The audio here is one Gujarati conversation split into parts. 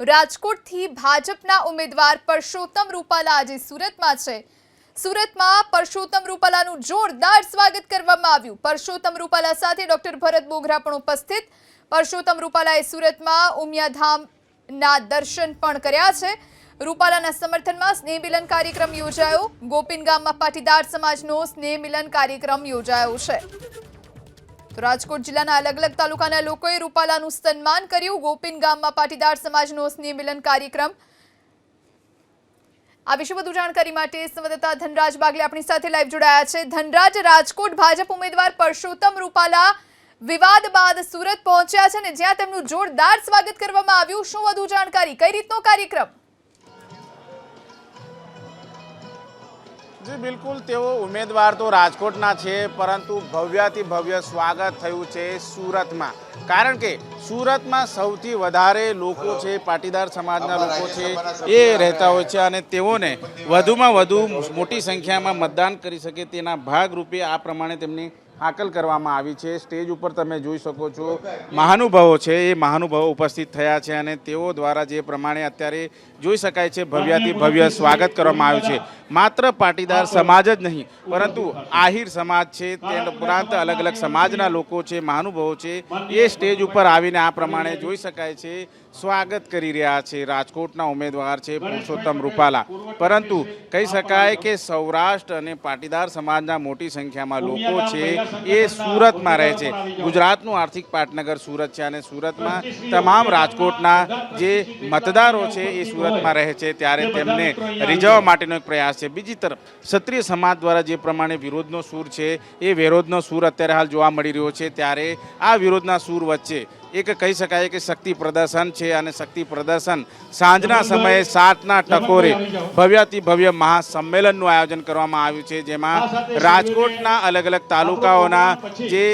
રાજકોટથી ભાજપના ઉમેદવાર પરસોત્તમ રૂપાલા આજે સુરતમાં છે. સુરતમાં પરસોત્તમ રૂપાલાનું જોરદાર સ્વાગત કરવામાં આવ્યું. પરસોત્તમ રૂપાલા સાથે ડોક્ટર ભરત બોગરા પણ ઉપસ્થિત. પરસોત્તમ રૂપાલાએ સુરતમાં ઉમિયાધામના દર્શન પણ કર્યા છે. રૂપાલાના સમર્થનમાં સ્નેહ મિલન કાર્યક્રમ યોજાયો. ગોપીન ગામમાં પાટીદાર સમાજનો સ્નેહ મિલન કાર્યક્રમ યોજાયો છે. રાજકોટ જિલ્લાના અલગ અલગ તાલુકાના લોકોએ રૂપાલાનું સન્માન કર્યું. ગોપીન ગામમાં પાટીદાર સમાજનો સ્નેહ મિલન કાર્યક્રમ. આ વિશે વધુ જાણકારી માટે સંવાદદાતા ધનરાજ બાગલે આપણી સાથે લાઈવ જોડાયા છે. ધનરાજ, રાજકોટ ભાજપ ઉમેદવાર પરસોત્તમ રૂપાલા વિવાદ બાદ સુરત પહોંચ્યા છે ને જ્યાં તેમનું જોરદાર સ્વાગત કરવામાં આવ્યું. શું વધુ જાણકારી? કઈ રીતનો કાર્યક્રમ? જી બિલકુલ તેઓ ઉમેદવાર તો રાજકોટના છે પરંતુ ભવ્યાથી ભવ્ય સ્વાગત થયું છે સુરતમાં. કારણ કે સુરતમાં સૌથી વધારે લોકો છે પાટીદાર સમાજના લોકો છે એ રહેતા હોય છે અને તેઓને વધુમાં વધુ મોટી સંખ્યામાં મતદાન કરી શકે તેના ભાગરૂપે આ પ્રમાણે તેમની હાકલ કરવામાં આવી છે. સ્ટેજ ઉપર તમે જોઈ શકો છો, મહાનુભાવો છે, એ મહાનુભાવો ઉપસ્થિત થયા છે અને તેઓ દ્વારા જે પ્રમાણે અત્યારે જોઈ શકાય છે, ભવ્યાથી ભવ્ય સ્વાગત કરવામાં આવ્યું છે. માત્ર પાટીદાર સમાજ જ નહીં, પરંતુ આહિર સમાજ છે, તે ઉપરાંત અલગ અલગ સમાજના લોકો છે, મહાનુભાવો છે, એ સ્ટેજ ઉપર આવીને આ પ્રમાણે જોઈ શકાય છે, સ્વાગત કરી રહ્યા છે. રાજકોટના ઉમેદવાર છે, પુરુષોત્તમ રૂપાલા. પરંતુ કહી શકાય કે સૌરાષ્ટ્ર અને પાટીદાર સમાજના મોટી સંખ્યામાં લોકો છે એ સુરતમાં રહે છે. ગુજરાતનું આર્થિક પાટનગર સુરત છે અને સુરતમાં તમામ રાજકોટના જે મતદારો છે એ સુરતમાં રહે છે ત્યારે તેમને રીઝવવા માટેનો એક પ્રયાસ છે. બીજી તરફ, ક્ષત્રિય સમાજ દ્વારા જે પ્રમાણે વિરોધનો સૂર છે, એ વિરોધનો સૂર અત્યારે હાલ જોવા મળી રહ્યો છે. ત્યારે આ વિરોધના સૂર વચ્ચે એક કહી શકાય કે શક્તિ પ્રદર્શન છે અને શક્તિ પ્રદર્શન સાંજના સમયે સાતના ટકોરે ભવ્યથી ભવ્ય મહાસંમેલનનું આયોજન કરવામાં આવ્યું છે જેમાં રાજકોટના અલગ અલગ તાલુકાઓના જે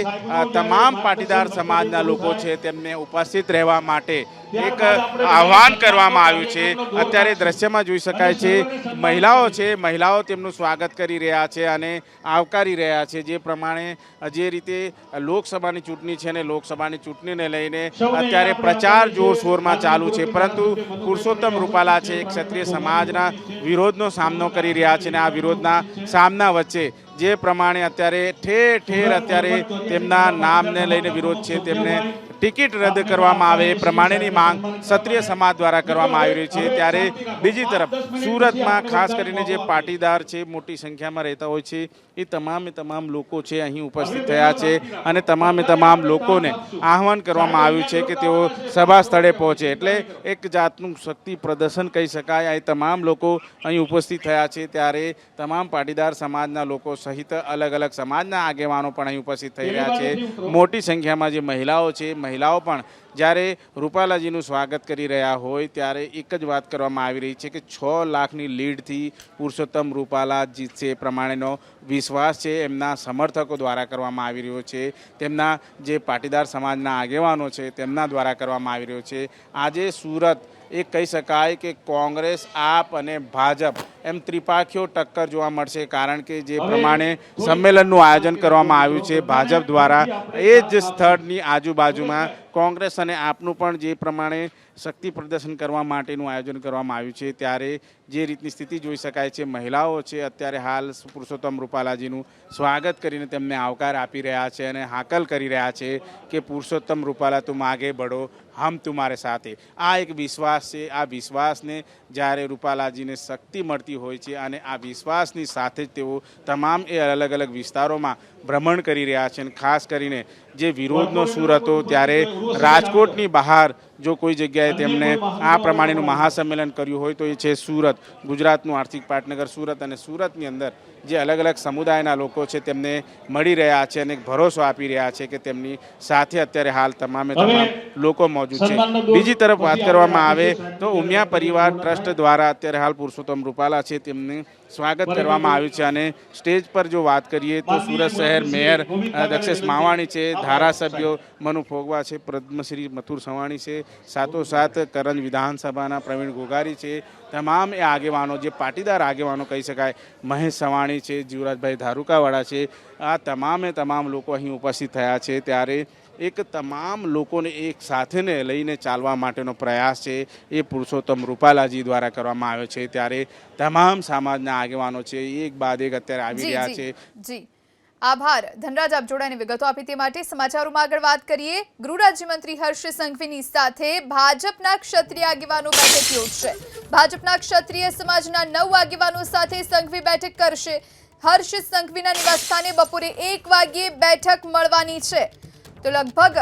તમામ પાટીદાર સમાજના લોકો છે તેમને ઉપસ્થિત રહેવા માટે એક આહવાન કરવામાં આવ્યું છે. અત્યારે દ્રશ્યમાં જોઈ શકાય છે મહિલાઓ છે મહિલાઓ તેમનું સ્વાગત કરી રહ્યા છે અને આવકારી રહ્યા છે. જે પ્રમાણે જે રીતે લોકસભાની ચૂંટણી છે અને લોકસભાની ચૂંટણીને લઈને અત્યારે પ્રચાર જોરશોરમાં ચાલુ છે. પરંતુ પુરુષોત્તમ રૂપાલા છે એક ક્ષત્રિય સમાજના વિરોધનો સામનો કરી રહ્યા છે અને આ વિરોધના સામના વચ્ચે. જે પ્રમાણે અત્યારે ઠેર ઠેર અત્યારે તેમના નામને લઈને વિરોધ છે. તેમને ટિકિટ રદ કરવામાં આવે એ પ્રમાણેની માંગ ક્ષત્રિય સમાજ દ્વારા કરવામાં આવી રહી છે. ત્યારે બીજી તરફ સુરતમાં ખાસ કરીને જે પાટીદાર છે, મોટી સંખ્યામાં રહેતા હોય છે એ તમામે તમામ લોકો છે, અહીં ઉપસ્થિત થયા છે અને તમામે તમામ લોકોને આહવાન કરવામાં આવ્યું છે કે તેઓ સભા સ્થળે પહોંચે. એટલે એક જાતનું શક્તિ પ્રદર્શન કહી શકાય. આ તમામ લોકો અહીં ઉપસ્થિત થયા છે. ત્યારે તમામ પાટીદાર સમાજના લોકો સહિત અલગ અલગ સમાજના આગેવાનો પણ અહીં ઉપસ્થિત થઈ રહ્યા છે. મોટી સંખ્યામાં જે મહિલાઓ છે, મહિલાઓ પણ જ્યારે રૂપાલાજીનું સ્વાગત કરી રહ્યા હોય ત્યારે એક જ વાત કરવામાં આવી રહી છે કે છ લાખની લીડથી પુરુષોત્તમ રૂપાલા જીતશે એ પ્રમાણેનો વિશ્વાસ છે. એમના સમર્થકો દ્વારા કરવામાં આવી રહ્યો છે. તેમના જે પાટીદાર સમાજના આગેવાનો છે તેમના દ્વારા કરવામાં આવી રહ્યો છે. આજે સુરત એ કહી શકાય કે કોંગ્રેસ આપ અને ભાજપ એમ ત્રિપાખીઓ ટક્કર જોવા મળશે કારણ કે જે પ્રમાણે સંમેલનનું આયોજન કરવામાં આવ્યું છે ભાજપ દ્વારા એ જ સ્થળની આજુબાજુમાં કોંગ્રેસ અને આપનું પણ જે પ્રમાણે શક્તિ પ્રદર્શન કરવા માટેનું આયોજન કરવામાં આવ્યું છે, ત્યારે જે રીતની સ્થિતિ જોઈ શકાય છે, મહિલાઓ છે, અત્યારે હાલ પુરુષોત્તમ રૂપાલાજીનું સ્વાગત કરીને તેમને આવકાર આપી રહ્યા છે અને હાકલ કરી રહ્યા છે કે, પુરુષોત્તમ રૂપાલા તું માગે બઢો હમ તુમારે સાથે. આ એક વિશ્વાસ છે, આ વિશ્વાસને જ્યારે રૂપાલાજીને શક્તિ મળતી હોય છે અને આ વિશ્વાસની સાથે જ તેઓ તમામ એ અલગ અલગ વિસ્તારોમાં ભ્રમણ કરી રહ્યા છે અને ખાસ કરીને જે વિરોધનો સૂર હતો ત્યારે રાજકોટની બહાર જો કોઈ જગ્યાએ તેમણે આ પ્રમાણેનું મહાસંમેલન કર્યું હોય તો એ છે સુરત ગુજરાતનું આર્થિક પાટનગર સુરત અને સુરતની અંદર જે અલગ અલગ સમુદાયના લોકો છે તેમને મળી રહ્યા છે અને ભરોસો આપી રહ્યા છે કે તેમની સાથે અત્યારે હાલ તમામે તમામ લોકો મોજૂદ છે. બીજી તરફ વાત કરવામાં આવે તો ઉમિયા પરિવાર ટ્રસ્ટ દ્વારા અત્યારે હાલ પુરુષોત્તમ રૂપાલા છે તેમને સ્વાગત કરવામાં આવ્યું છે અને સ્ટેજ પર જો વાત કરીએ તો સુરત શહેર મેયર દક્ષેશ માવાણી છે ધારાસભ્યો મનુ ફોગવા છે પદ્મશ્રી મથુર સવાણી છે સાથોસાથ કરંજ વિધાનસભાના પ્રવીણ ગોગારી છે. તમામ એ આગેવાનો જે પાટીદાર આગેવાનો કહી શકાય મહેશ સવાણી છે જીવરાજભાઈ ધારુકાવાળા છે આ તમામે તમામ લોકો અહીં ઉપસ્થિત થયા છે. ત્યારે એક તમામ લોકોને એક સાથેને લઈને ચાલવા માટેનો પ્રયાસ છે. એ પુરુષોત્તમ રૂપાલાજી દ્વારા કરવામાં આવ્યો છે. ત્યારે તમામ સમાજના આગેવાનો છે. એક બાદ એક અત્યારે આવી રહ્યા છે. જી. આભાર. ધનરાજ, આપ જોડાની વિગતો આપી તે માટે સમાચારોમાં આગળ વાત કરીએ. ગૃહ રાજ્યમંત્રી હર્ષ સંઘવીની સાથે ભાજપના ક્ષત્રિય આગેવાનો બેઠક યોજશે. ભાજપના ક્ષત્રિય સમાજના નવ આગેવાનો સાથે સંઘવી બેઠક કરશે. હર્ષ સંઘવીના નિવાસસ્થાને બપોરે એક વાગ્યે બેઠક મળવાની છે. તો લગભગ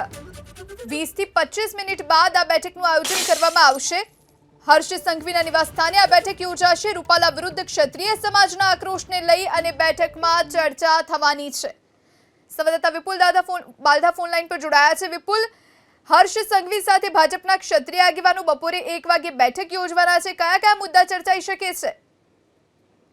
વીસથી પચીસ મિનિટ બાદ આ બેઠકનું આયોજન કરવામાં આવશે. હર્ષ સંઘવીના નિવાસસ્થાને આ બેઠક યોજાશે. રૂપાલા વિરુદ્ધ ક્ષત્રિય સમાજના આક્રોશને લઈ અને બેઠકમાં ચર્ચા થવાની છે. સંવાદદાતા વિપુલ દાદા ફોન બાલધા ફોન લાઈન પર જોડાયા છે. વિપુલ હર્ષ સંઘવી સાથે ભાજપના ક્ષત્રિય આગેવાનો બપોરે એક વાગે બેઠક યોજવાના છે. કયા કયા મુદ્દા ચર્ચાઈ શકે છે?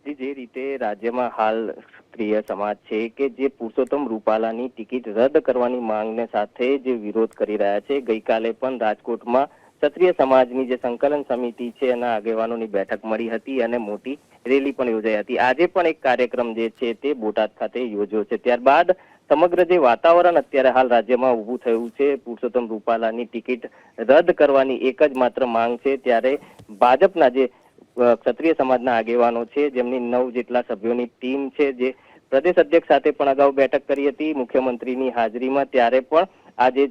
જી, રીતે રાજ્યમાં હાલ ક્ષત્રિય સમાજ છે કે જે પુરુષોત્તમ રૂપાલાની ટિકિટ રદ કરવાની માંગને સાથે જે વિરોધ કરી રહ્યા છે. ગઈકાલે પણ રાજકોટમાં ક્ષત્રિય સમાજની જે સંકલન સમિતિ છે, એના આગેવાનોની બેઠક મળી હતી અને મોટી રેલી પણ યોજાઈ હતી. આજે પણ એક કાર્યક્રમ જે છે તે બોટાદ ખાતે યોજ્યો છે. ત્યારબાદ સમગ્ર જે વાતાવરણ અત્યારે હાલ રાજ્યમાં ઊભું થયું છે, પુરુષોત્તમ રૂપાલાની ટિકિટ રદ કરવાની એક જ માત્ર માંગ છે. ત્યારે ભાજપના જે ક્ષત્રિય સમાજના આગેવાનો છે, જેમની નવ જેટલા સભ્યોની ટીમ છે, જે પ્રદેશ અધ્યક્ષ સાથે પણ અગાઉ બેઠક કરી હતી, મુખ્યમંત્રીની હાજરીમાં, ત્યારે પણ આ જે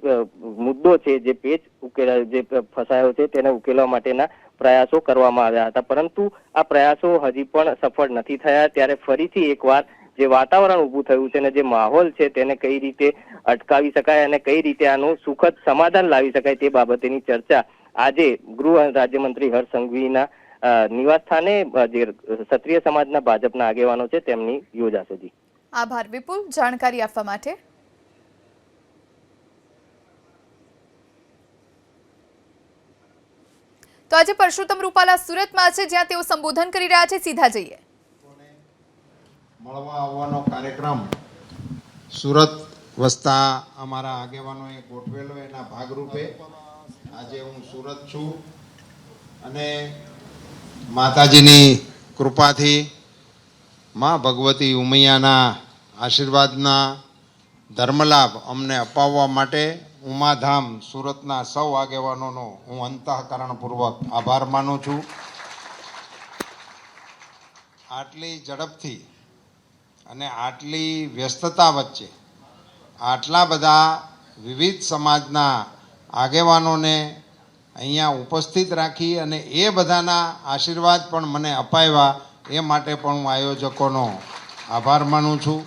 મુદ્દો છે, જે પેચ ઉકેલા, જે ફસાયો છે, તેને ઉકેલવા માટેના પ્રયાસો કરવામાં આવ્યા હતા. પરંતુ આ પ્રયાસો હજી પણ સફળ નથી થયા. ત્યારે ફરીથી એકવાર જે વાતાવરણ ઊભું થયું છે અને જે માહોલ છે, તેને કઈ રીતે અટકાવી શકાય અને કઈ રીતે આનું સુખદ સમાધાન લાવી શકાય તે બાબતેની ચર્ચા આજે ગૃહ રાજ્યમંત્રી હર્ષ સંઘવીના નિવાસ સ્થાને જે ક્ષત્રિય સમાજના ભાજપના આગેવાનો છે, તેમની યોજાશે જી. આભાર વિપુલ. જાણકારી આપવા માટે તો આજે પરસોત્તમ રૂપાલા સુરતમાં છે, જ્યાં તેઓ સંબોધન કરી રહ્યા છે. સીધા જઈએ. મળવા આવવાનો કાર્યક્રમ સુરત વસતા અમારા આગેવાનોએ ગોઠવેલો, એના ભાગરૂપે આજે હું સુરત છું અને માતાજીની કૃપાથી, મા ભગવતી ઉમૈયાના આશીર્વાદના ધર્મલાભ અમને અપાવવા માટે ઉમાધામ સુરતના સૌ આગેવાનોનો હું અંતઃકરણપૂર્વક આભાર માનું છું. આટલી ઝડપથી અને આટલી વ્યસ્તતા વચ્ચે આટલા બધા વિવિધ સમાજના આગેવાનોને અહીંયા ઉપસ્થિત રાખી અને એ બધાના આશીર્વાદ પણ મને અપાવ્યા એ માટે પણ હું આયોજકોનો આભાર માનું છું.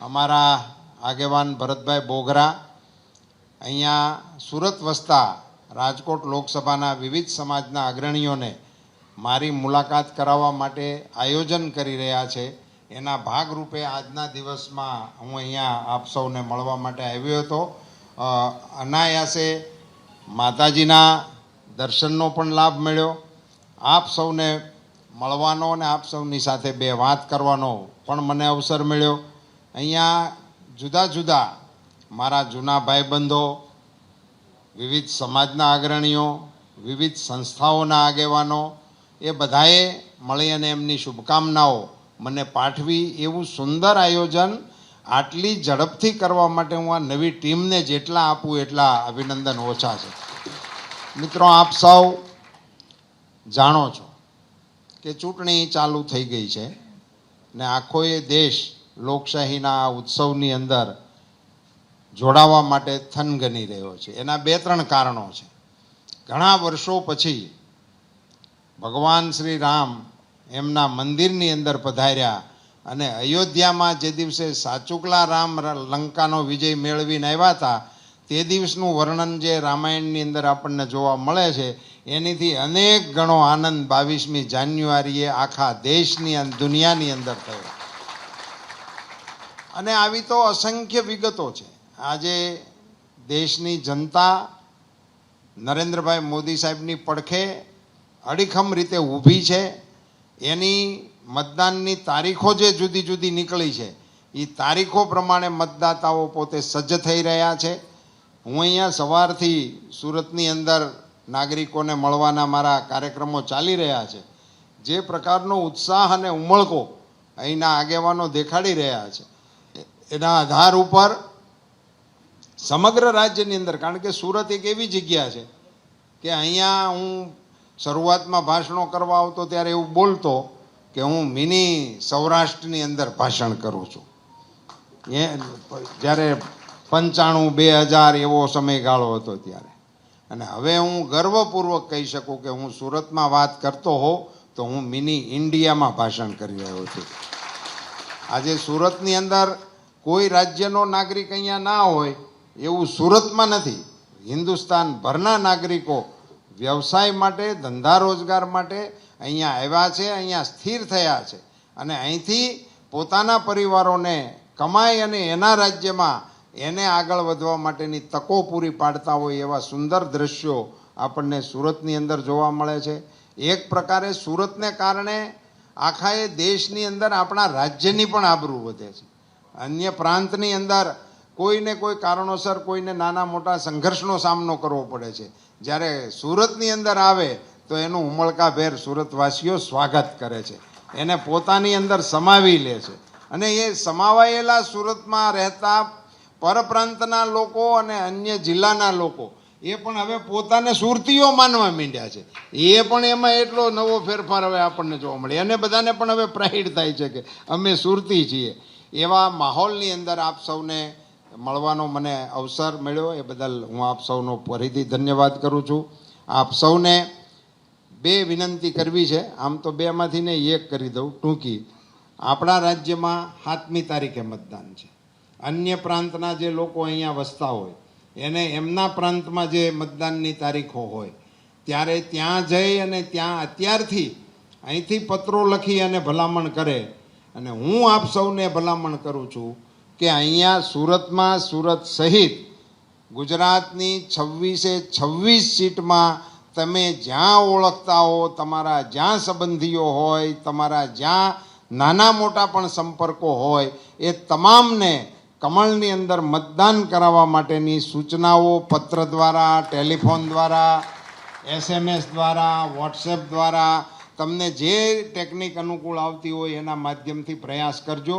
અમારા આગેવાન ભરતભાઈ બોગરા અહીંયા સુરત વસતા રાજકોટ લોકસભાના વિવિધ સમાજના અગ્રણીઓને મારી મુલાકાત કરાવવા માટે આયોજન કરી રહ્યા છે. એના ભાગરૂપે આજના દિવસમાં હું અહીંયા આપ સૌને મળવા માટે આવ્યો હતો. અનાયાસે માતાજીના દર્શનનો પણ લાભ મળ્યો. આપ સૌને મળવાનો અને આપ સૌની સાથે બે વાત કરવાનો પણ મને અવસર મળ્યો. અહીંયા જુદા જુદા મારા જૂના ભાઈબંધો, વિવિધ સમાજના અગ્રણીઓ, વિવિધ સંસ્થાઓના આગેવાનો, એ બધાએ મળી અને એમની શુભકામનાઓ મને પાઠવી એવું સુંદર આયોજન આટલી ઝડપથી કરવા માટે હું આ નવી ટીમને જેટલા આપું એટલા અભિનંદન ઓછા છે. મિત્રો, આપ સૌ જાણો છો કે ચૂંટણી ચાલુ થઈ ગઈ છે ને આખો એ દેશ લોકશાહીના ઉત્સવની અંદર જોડાવા માટે થનગની રહ્યો છે. એના બે ત્રણ કારણો છે. ઘણા વર્ષો પછી ભગવાન શ્રી રામ એમના મંદિરની અંદર પધાર્યા અને અયોધ્યામાં જે દિવસે સાચુકલા રામ લંકાનો વિજય મેળવીને આવ્યા હતા, તે દિવસનું વર્ણન જે રામાયણની અંદર આપણને જોવા મળે છે, એનીથી અનેક ગણો આનંદ બાવીસમી જાન્યુઆરીએ આખા દેશની અન- દુનિયાની અંદર થયો. અને આવી તો અસંખ્ય વિગતો છે. આજે દેશની જનતા નરેન્દ્રભાઈ મોદી સાહેબની પડખે અડીખમ રીતે ઊભી છે. એની મતદાનની તારીખો જે જુદી જુદી નીકળી છે એ તારીખો પ્રમાણે મતદાતાઓ પોતે સજ્જ થઈ રહ્યા છે. હું અહીંયા સવારથી સુરતની અંદર નાગરિકોને મળવાના મારા કાર્યક્રમો ચાલી રહ્યા છે. જે પ્રકારનો ઉત્સાહ અને ઉમળકો અહીંના આગેવાનો દેખાડી રહ્યા છે. એના આધાર ઉપર સમગ્ર રાજ્યની અંદર, કારણ કે સુરત એક એવી જગ્યા છે કે અહીંયા હું શરૂઆતમાં ભાષણો કરવા આવતો ત્યારે એવું બોલતો કે હું મિની સૌરાષ્ટ્રની અંદર ભાષણ કરું છું. એ જ્યારે પંચાણું બે હજાર એવો સમયગાળો હતો ત્યારે. અને હવે હું ગર્વપૂર્વક કહી શકું કે હું સુરતમાં વાત કરતો હોઉં તો હું મિની ઇન્ડિયામાં ભાષણ કરી રહ્યો છું. આજે સુરતની અંદર કોઈ રાજ્યનો નાગરિક અહીંયા ના હોય એવું સુરતમાં નથી. હિન્દુસ્તાન ભરના નાગરિકો વ્યવસાય માટે, ધંધા રોજગાર માટે અહીંયા આવ્યા છે, અહીંયા સ્થિર થયા છે. અને અહીંથી પોતાના પરિવારોને કમાઈ અને એના રાજ્યમાં એને આગળ વધવા માટેની તકો પૂરી પાડતા હોય એવા સુંદર દ્રશ્યો આપણને સુરતની અંદર જોવા મળે છે. એક પ્રકારે સુરતને કારણે આખા એ દેશની અંદર આપણા રાજ્યની પણ આબરૂ વધે છે. અન્ય પ્રાંતની અંદર કોઈને કોઈ કારણોસર કોઈને નાના મોટા સંઘર્ષનો સામનો કરવો પડે છે. જ્યારે સુરતની અંદર આવે તો એનું ઉમળકાભેર સુરતવાસીઓ સ્વાગત કરે છે. એને પોતાની અંદર સમાવી લે છે. અને એ સમાવાયેલા સુરતમાં રહેતા પરપ્રાંતના લોકો અને અન્ય જિલ્લાના લોકો એ પણ હવે પોતાને સુરતીઓ માનવા માંડ્યા છે. એ પણ એમાં એટલો નવો ફેરફાર હવે આપણને જોવા મળે. અને બધાને પણ હવે પ્રાઇડ થાય છે કે અમે સુરતી છીએ. એવા માહોલની અંદર આપ સૌને મળવાનો મને અવસર મળ્યો. એ બદલ હું આપ સૌનો ફરીથી ધન્યવાદ કરું છું. આપ સૌને બે વિનંતી કરવી છે. આમ તો બેમાંથી ને એક કરી દઉં, ટૂંકી. આપણા રાજ્યમાં સાતમી તારીખે મતદાન છે. અન્ય પ્રાંતના જે લોકો અહીંયા વસતા હોય, એને એમના પ્રાંતમાં જે મતદાનની તારીખો હોય, ત્યારે ત્યાં જઈ અને ત્યાં અત્યારથી અહીંથી પત્રો લખી અને ભલામણ કરે. અને હું આપ સૌને ભલામણ કરું છું કે અહીંયા સુરતમાં સુરત સહિત ગુજરાતની છવ્વીસે છવ્વીસ સીટમાં તમે જ્યાં ઓળખતા હો, તમારા જ્યાં સંબંધીઓ હોય, તમારા જ્યાં નાના મોટા પણ સંપર્કો હોય, એ તમામને કમળની અંદર મતદાન કરાવવા માટેની સૂચનાઓ પત્ર દ્વારા, ટેલિફોન દ્વારા, એસએમએસ દ્વારા, વોટ્સએપ દ્વારા તમને જે ટેકનિક અનુકૂળ આવતી હોય એના માધ્યમથી પ્રયાસ કરજો.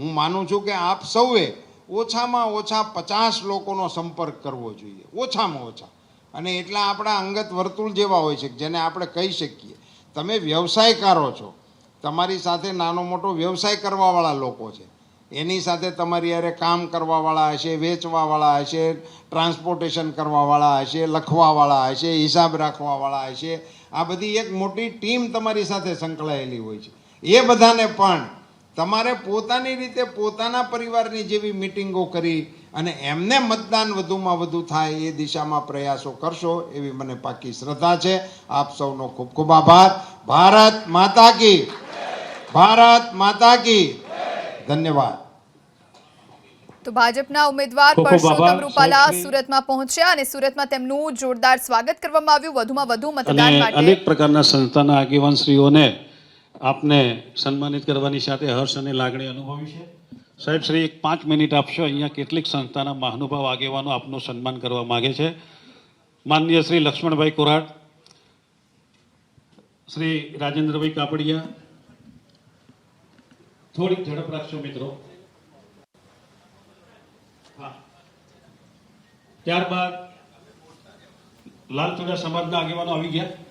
હું માનું છું કે આપ સૌએ ઓછામાં ઓછા પચાસ લોકોનો સંપર્ક કરવો જોઈએ. ઓછામાં ઓછા. અને એટલા આપણા અંગત વર્તુળ જેવા હોય છે જેને આપણે કહી શકીએ. તમે વ્યવસાયકારો છો. તમારી સાથે નાનો મોટો વ્યવસાય કરવાવાળા લોકો છે. એની સાથે તમારી યારે કામ કરવાવાળા હશે, વેચવાવાળા હશે, ટ્રાન્સપોર્ટેશન કરવાવાળા હશે, લખવાવાળા હશે, હિસાબ રાખવાવાળા હશે. આ બધી એક મોટી ટીમ તમારી સાથે સંકળાયેલી હોય છે. એ બધાને પણ તમારે પોતાની રીતે પોતાના પરિવારની જેવી મિટિંગો કરી અને એમને મતદાન વધુમાં વધુ થાય એ દિશામાં પ્રયાસો કરશો એવી મને પાકી શ્રદ્ધા છે. આપ સૌનો ખૂબ ખૂબ આભાર. ભારત માતા કી. ભારત માતા કી. ધન્યવાદ. તો ભાજપના ઉમેદવાર પરસોત્તમ. રૂપાલા સુરતમાં પહોંચ્યા અને સુરતમાં તેમનું જોરદાર સ્વાગત કરવામાં આવ્યું. વધુમાં વધુ મતદાન માટે અનેક પ્રકારના સંસ્થાના આગેવાનશ્રીઓને આપને સન્માનિત કરવાની સાથે હર્ષ અને લાગણી અનુભવી છે. સાહેબ, શ્રી એક પાંચ મિનિટ આપશો? અહીંયા કેટલીક સંસ્થાના મહાનુભાવ આગેવાનો આપનું સન્માન કરવા માગે છે. માનનીય શ્રી લક્ષ્મણભાઈ કોરાડ, શ્રી રાજેન્દ્રભાઈ કાપડિયા, થોડીક ઝડપ રાખશો મિત્રો. ત્યારબાદ લાલચોડા સમાજના આગેવાનો આવી ગયા.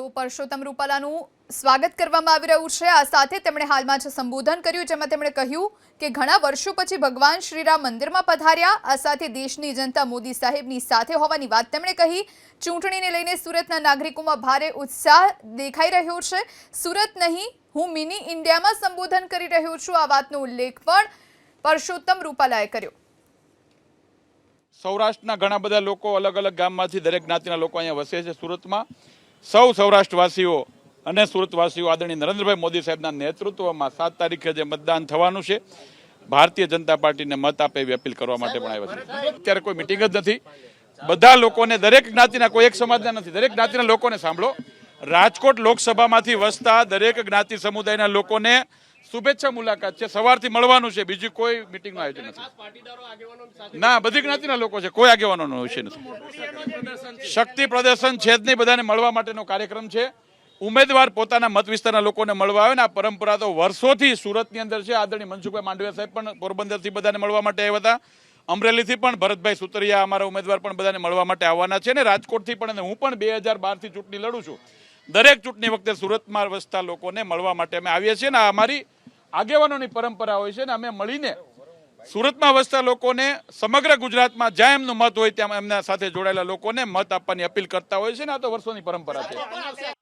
તો પરસોત્તમ રૂપાલાનું સ્વાગત કરવામાં આવી રહ્યું છે. આ સાથે તેમણે હાલમાં જે સંબોધન કર્યું, જેમાં તેમણે કહ્યું કે ઘણા વર્ષો પછી ભગવાન શ્રીરામ મંદિરમાં પધાર્યા. આ સાથે દેશની જનતા મોદી સાહેબની સાથે હોવાની વાત તેમણે કહી. ચૂંટણીને લઈને સુરતના નાગરિકોમાં ભારે ઉત્સાહ દેખાઈ રહ્યો છે. સુરત નહીં, હું મિની ઇન્ડિયામાં સંબોધન કરી રહ્યો છું. આ વાતનો ઉલ્લેખ પણ પરસોત્તમ રૂપાલાએ કર્યો. સૌરાષ્ટ્રના ઘણા બધા લોકો અલગ અલગ ગામમાંથી દરેક જ્ઞાતિના લોકો અહીંયા વસે છે સુરતમાં. સૌ સૌરાષ્ટ્રવાસીઓ અને સુરતવાસીઓ આદરણીય નરેન્દ્રભાઈ મોદી સાહેબના નેતૃત્વમાં સાત તારીખે જે મતદાન થવાનું છે, ભારતીય જનતા પાર્ટીને મત આપે એવી અપીલ કરવા માટે પણ આવ્યા છે. અત્યારે કોઈ મિટિંગ જ નથી. બધા લોકોને, દરેક જ્ઞાતિના, કોઈ એક સમાજના નથી. દરેક જ્ઞાતિના લોકોને સાંભળો. રાજકોટ લોકસભામાંથી વસતા દરેક જ્ઞાતિ સમુદાયના લોકોને શુભેચ્છા મુલાકાત છે. સવારથી મળવાનું છે. બીજી કોઈ મિટિંગનું આયોજન નથી. ના બધી જ્ઞાતિના લોકો છે. કોઈ આગેવાનોનો વિષય નથી. શક્તિ પ્રદર્શન છે જ નહીં. બધાને મળવા માટેનો કાર્યક્રમ છે. ઉમેદવાર પોતાના મત વિસ્તારના લોકોને મળવા આવે ને આ પરંપરા તો વર્ષોથી સુરતની અંદર છે. આદરણીય મનસુખભાઈ માંડવિયા સાહેબ પણ પોરબંદરથી બધાને મળવા માટે આવ્યા હતા. અમરેલીથી પણ ભરતભાઈ સુતરિયા અમારા ઉમેદવાર પણ બધાને મળવા માટે આવવાના છે. ને રાજકોટથી પણ અને હું પણ બે હજાર બારથી ચૂંટણી લડું છું. દરેક ચૂંટણી વખતે સુરતમાં વસતા લોકોને મળવા માટે અમે આવીએ છીએ ને અમારી આગેવાનોની પરંપરા હોય છે ને અમે મળીને સુરતમાં વસતા લોકોને સમગ્ર ગુજરાતમાં જ્યાં એમનું મત હોય ત્યાં એમના સાથે જોડાયેલા લોકોને મત આપવાની અપીલ કરતા હોય છે ને આ તો વર્ષોની પરંપરા છે.